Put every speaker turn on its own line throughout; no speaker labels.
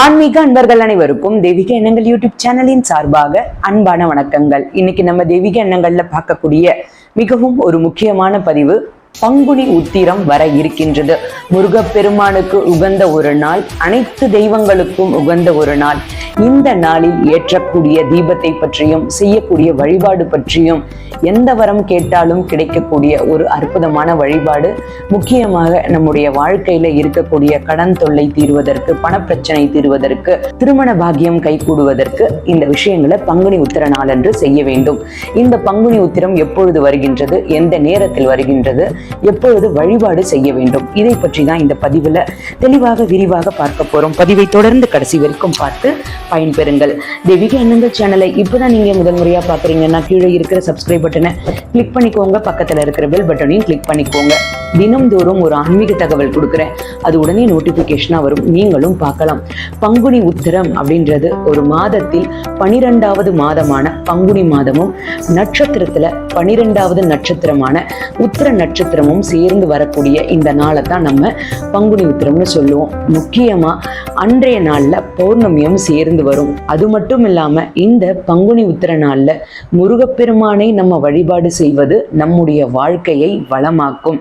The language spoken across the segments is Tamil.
ஆன்மீக அன்பர்கள் அனைவருக்கும் தெய்வீக எண்ணங்கள் யூடியூப் சேனலின் சார்பாக அன்பான வணக்கங்கள். இன்னைக்கு நம்ம தெய்வீக எண்ணங்கள்ல பார்க்கக்கூடிய மிகவும் ஒரு முக்கியமான பதிவு பங்குனி உத்திரம் வர இருக்கின்றது. முருகப்பெருமானுக்கு உகந்த ஒரு நாள் அனைத்து தெய்வங்களுக்கும் உகந்த ஒரு நாள். இந்த நாளில் ஏற்றக்கூடிய தீபத்தை பற்றியும் செய்யக்கூடிய வழிபாடு பற்றியும் எந்த வரம் கேட்டாலும் கிடைக்கக்கூடிய ஒரு அற்புதமான வழிபாடு முக்கியமாக நம்முடைய வாழ்க்கையில இருக்கக்கூடிய கடன் தொல்லை தீர்வதற்கு பணப்பிரச்சனை தீர்வதற்கு திருமண பாகியம் கைகூடுவதற்கு இந்த விஷயங்களை பங்குனி உத்திர நாளன்று செய்ய வேண்டும். இந்த பங்குனி உத்திரம் எப்பொழுது வருகின்றது எந்த நேரத்தில் வருகின்றது எப்பொழுது வழிபாடு செய்ய வேண்டும் இதை பற்றி தான் இந்த பதிவுல தெளிவாக விரிவாக பார்க்க போறோம். பதிவை தொடர்ந்து கடைசி வரைக்கும் பார்த்து பயன்பெறுங்கள். தெய்வீக எண்ணங்கள் சேனலை இப்பதான் நீங்க முதல் முறையா பாக்குறீங்கன்னா கீழே இருக்கிற சப்ஸ்கிரைப் பட்டனை கிளிக் பண்ணிக்கோங்க. பக்கத்துல இருக்கிற பெல் பட்டனையும் கிளிக் பண்ணிக்கோங்க. தினம்தோறும் ஒரு ஆன்மீக தகவல் கொடுக்குறேன். அது உடனே நோட்டிஃபிகேஷனாக வரும். நீங்களும் பார்க்கலாம். பங்குனி உத்திரம் அப்படின்றது ஒரு மாதத்தில் பனிரெண்டாவது மாதமான பங்குனி மாதமும் நட்சத்திரத்துல பனிரெண்டாவது நட்சத்திரமான உத்திர நட்சத்திரமும் சேர்ந்து வரக்கூடிய இந்த நாளை தான் நம்ம பங்குனி உத்திரம்னு சொல்லுவோம். முக்கியமா அன்றைய நாள்ல பௌர்ணமியும் சேர்ந்து வரும். அது மட்டும் இல்லாம இந்த பங்குனி உத்திர நாள்ல முருகப்பெருமானை நம்ம வழிபாடு செய்வது நம்முடைய வாழ்க்கையை வளமாக்கும்.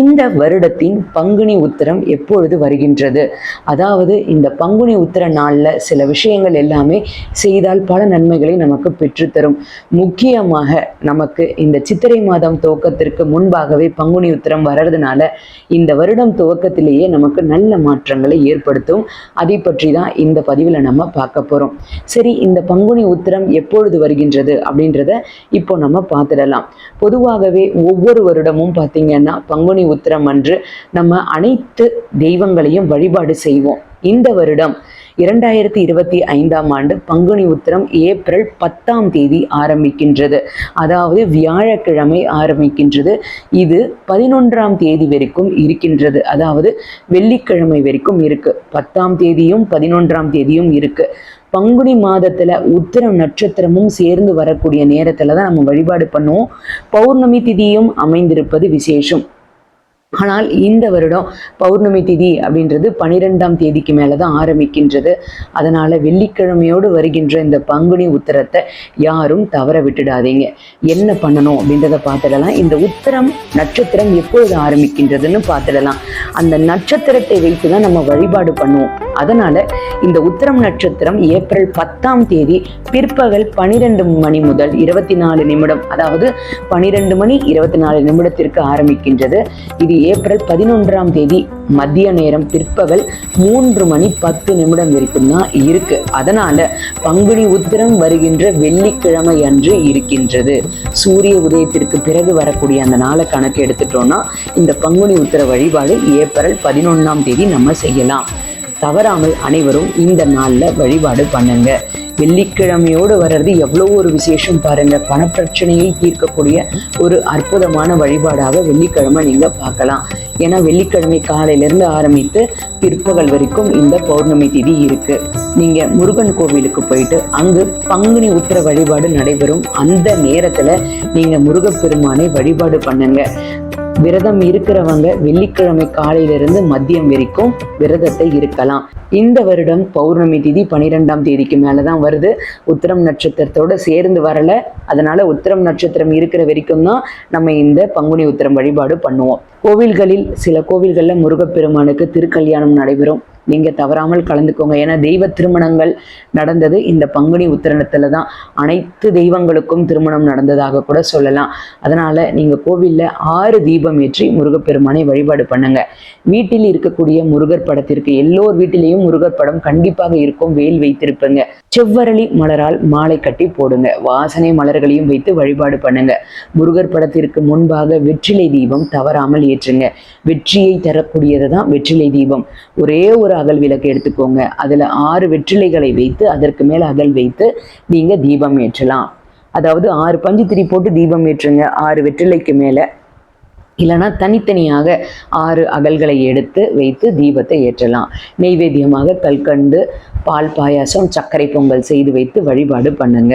இந்த வருடத்தின் பங்குனி உத்திரம் எப்பொழுது வருகின்றது? அதாவது இந்த பங்குனி உத்திர நாள்ல சில விஷயங்கள் எல்லாமே செய்தால் பல நன்மைகளை நமக்கு பெற்றுத்தரும் முக்கியமாக நமக்கு இந்த சித்திரை மாதம் துவக்கத்திற்கு முன்பாகவே பங்குனி உத்திரம் வர்றதுனால இந்த வருடம் துவக்கத்திலேயே நமக்கு நல்ல மாற்றங்களை ஏற்படுத்தும். அதை பற்றி தான் இந்த பதிவில் நம்ம பார்க்க போறோம். சரி இந்த பங்குனி உத்திரம் எப்பொழுது வருகின்றது அப்படின்றத இப்போ நம்ம பார்த்துடலாம். பொதுவாகவே ஒவ்வொரு வருடமும் பார்த்திங்கன்னா பங்குனி உத்திரம் அன்று நம்ம அனைத்து தெய்வங்களையும் வழிபாடு செய்வோம். இந்த வருடம் இரண்டாயிரத்தி இருபத்தி ஐந்தாம் ஆண்டு பங்குனி உத்திரம் ஏப்ரல் பத்தாம் தேதி ஆரம்பிக்கின்றது. அதாவது வியாழக்கிழமை ஆரம்பிக்கின்றது. இது பதினொன்றாம் தேதி வரைக்கும் இருக்கின்றது. அதாவது வெள்ளிக்கிழமை வரைக்கும் இருக்கு. பத்தாம் தேதியும் பதினொன்றாம் தேதியும் இருக்கு. பங்குனி மாதத்துல உத்திரம் நட்சத்திரமும் சேர்ந்து வரக்கூடிய நேரத்துல தான் நம்ம வழிபாடு பண்ணுவோம். பௌர்ணமி திதியும் அமைந்திருப்பது விசேஷம். ஆனால் இந்த வருடம் பௌர்ணமி திதி அப்படின்றது பனிரெண்டாம் தேதிக்கு மேலே தான் ஆரம்பிக்கின்றது. அதனால் வெள்ளிக்கிழமையோடு வருகின்ற இந்த பங்குனி உத்தரத்தை யாரும் தவற விட்டுடாதீங்க. என்ன பண்ணணும் அப்படின்றத பார்த்துடலாம். இந்த உத்தரம் நட்சத்திரம் எப்பொழுது ஆரம்பிக்கின்றதுன்னு பார்த்துடலாம். அந்த நட்சத்திரத்தை வைத்து தான் நம்ம வழிபாடு பண்ணுவோம். அதனால இந்த உத்தரம் நட்சத்திரம் ஏப்ரல் பத்தாம் தேதி பிற்பகல் பனிரெண்டு மணி முதல் இருபத்தி நாலு நிமிடம் அதாவது பனிரெண்டு மணி இருபத்தி நாலு நிமிடத்திற்கு ஆரம்பிக்கின்றது. இது ஏப்ரல் பதினொன்றாம் தேதி மதிய நேரம் பிற்பகல் மூன்று மணி பத்து நிமிடம் வரைக்கும் தான் இருக்கு. அதனால பங்குனி உத்திரம் வருகின்ற வெள்ளிக்கிழமை அன்று இருக்கின்றது. சூரிய உதயத்திற்கு பிறகு வரக்கூடிய அந்த நாளை கணக்கு எடுத்துட்டோம்னா இந்த பங்குனி உத்திர வழிபாடு ஏப்ரல் பதினொன்றாம் தேதி நம்ம செய்யலாம். தவறாமல் அனைவரும் இந்த நாளில் வழிபாடு பண்ணுங்க. வெள்ளிக்கிழமையோடு வர்றது எவ்வளோ ஒரு விசேஷம் பாருங்க. பணப்பிரச்சனையை தீர்க்கக்கூடிய ஒரு அற்புதமான வழிபாடாக வெள்ளிக்கிழமை நீங்கள் பார்க்கலாம். ஏன்னா வெள்ளிக்கிழமை காலையிலேருந்து ஆரம்பித்து பிற்பகல் வரைக்கும் இந்த பௌர்ணமி திதி இருக்கு. நீங்கள் முருகன் கோவிலுக்கு போயிட்டு அங்கு பங்குனி உத்திர வழிபாடு நடைபெறும். அந்த நேரத்தில் நீங்கள் முருகப்பெருமானை வழிபாடு பண்ணுங்க. விரதம் இருக்கிறவங்க வெள்ளிக்கிழமை காலையிலிருந்து மதியம் வரைக்கும் விரதத்தை இருக்கலாம். இந்த வருடம் பௌர்ணமி திதி பனிரெண்டாம் தேதிக்கு மேலே தான் வருது. உத்திரம் நட்சத்திரத்தோட சேர்ந்து வரலை. அதனால் உத்திரம் நட்சத்திரம் இருக்கிற வரைக்கும் தான் நம்ம இந்த பங்குனி உத்திரம் வழிபாடு பண்ணுவோம். கோவில்களில் சில கோவில்களில் முருகப்பெருமானுக்கு திருக்கல்யாணம் நடைபெறும். நீங்க தவறாமல் கலந்துக்கோங்க. ஏன்னா தெய்வ திருமணங்கள் நடந்தது இந்த பங்குனி உத்திரணத்துல தான். அனைத்து தெய்வங்களுக்கும் திருமணம் நடந்ததாக கூட சொல்லலாம். அதனால நீங்க கோவிலில் ஆறு தீபம் ஏற்றி முருகப்பெருமானை வழிபாடு பண்ணுங்க. வீட்டில் இருக்கக்கூடிய முருகர் படத்திற்கு எல்லோர் வீட்டிலேயும் முருகர் படம் கண்டிப்பாக இருக்கும். வேல் வைத்திருப்பங்க. செவ்வரளி மலரால் மாலை கட்டி போடுங்க. வாசனை மலர்களையும் வைத்து வழிபாடு பண்ணுங்க. முருகர் படத்திற்கு முன்பாக வெற்றிலை தீபம் தவறாமல் ஏற்றுங்க. வெற்றியை தரக்கூடியது தான் வெற்றிலை தீபம். ஒரே ஒரு அகல் விளக்கு எடுத்துக்கோங்க. அதுல ஆறு வெற்றிலைகளை வைத்து அதற்கு மேல அகல் வைத்து நீங்க தீபம் ஏற்றலாம். அதாவது ஆறு பஞ்சு திரி போட்டு தீபம் ஏற்றுங்க. ஆறு வெற்றிலைக்கு மேல. இல்லைன்னா தனித்தனியாக ஆறு அகல்களை எடுத்து வைத்து தீபத்தை ஏற்றலாம். நெய்வேத்தியமாக கல்கண்டு பால் பாயாசம் சர்க்கரை பொங்கல் செய்து வைத்து வழிபாடு பண்ணுங்க.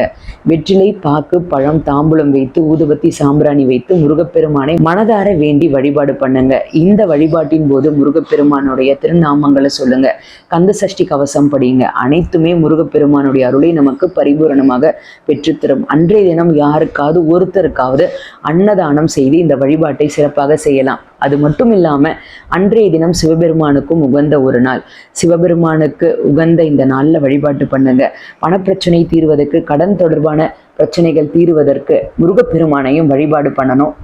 வெற்றிலை பாக்கு பழம் தாம்பூலம் வைத்து ஊதுபத்தி சாம்பிராணி வைத்து முருகப்பெருமானை மனதார வேண்டி வழிபாடு பண்ணுங்க. இந்த வழிபாட்டின் போது முருகப்பெருமானுடைய திருநாமங்களை சொல்லுங்க. கந்த சஷ்டி கவசம் படியுங்க அனைத்துமே முருகப்பெருமானுடைய அருளை நமக்கு பரிபூரணமாக பெற்றுத்தரும். அன்றைய தினம் யாருக்காவது ஒருத்தருக்காவது அன்னதானம் செய்து இந்த வழிபாட்டை சிறப்பாக செய்யலாம். அது மட்டும் இல்லாம அன்றைய தினம் சிவபெருமானுக்கும் உகந்த ஒரு நாள். சிவபெருமானுக்கு உகந்த இந்த நாள்ல வழிபாட்டு பண்ணுங்க. பணப்பிரச்சனை தீர்வதற்கு கடன் தொடர்பான பிரச்சனைகள் தீருவதற்கு முருகப்பெருமானையும் வழிபாடு பண்ணணும்.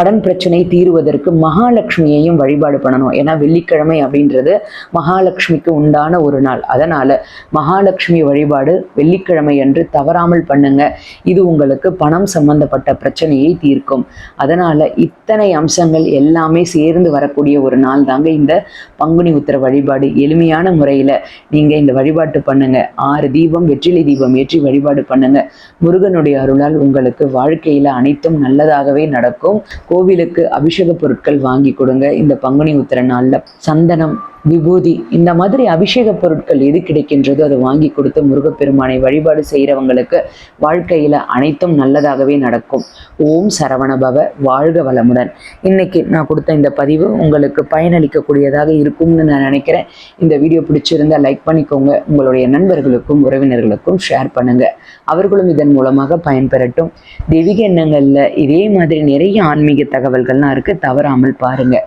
கடன் பிரச்சனை தீருவதற்கு மகாலட்சுமியையும் வழிபாடு பண்ணணும். ஏன்னா வெள்ளிக்கிழமை அப்படின்றது மகாலட்சுமிக்கு உண்டான ஒரு நாள். அதனால மகாலட்சுமி வழிபாடு வெள்ளிக்கிழமை அன்று தவறாமல் பண்ணுங்க. இது உங்களுக்கு பணம் சம்பந்தப்பட்ட பிரச்சனையை தீர்க்கும். அதனால இத்தனை அம்சங்கள் எல்லாமே சேர்ந்து வரக்கூடிய ஒரு நாள் தாங்க இந்த பங்குனி உத்திர வழிபாடு. எளிமையான முறையில் நீங்கள் இந்த வழிபாட்டு பண்ணுங்க. ஆறு தீபம் வெற்றிலை தீபம் ஏற்றி வழிபாடு பண்ணுங்க. முருகனுடைய அருளால் உங்களுக்கு வாழ்க்கையில் அனைத்தும் நல்லதாகவே நடக்கும். கோவிலுக்கு அபிஷேக பொருட்கள் வாங்கி கொடுங்க. இந்த பங்குனி உத்திர நாளில் சந்தனம் விபூதி. இந்த மாதிரி அபிஷேக பொருட்கள் எது கிடைக்கின்றதோ அதை வாங்கி கொடுத்து முருகப்பெருமானை வழிபாடு செய்கிறவங்களுக்கு வாழ்க்கையில் அனைத்தும் நல்லதாகவே நடக்கும். ஓம் சரவணபவ வாழ்க வளமுடன். இன்னைக்கு நான் கொடுத்த இந்த பதிவு உங்களுக்கு பயனளிக்கக்கூடியதாக இருக்கும்னு நான் நினைக்கிறேன். இந்த வீடியோ பிடிச்சிருந்தா லைக் பண்ணிக்கோங்க. உங்களுடைய நண்பர்களுக்கும் உறவினர்களுக்கும் ஷேர் பண்ணுங்க. அவர்களும் இதன் மூலமாக பயன்பெறட்டும். தெய்வீக எண்ணங்களில் இதே மாதிரி நிறைய ஆன்மீக தகவல்கள்லாம் இருக்குது தவறாமல் பாருங்கள்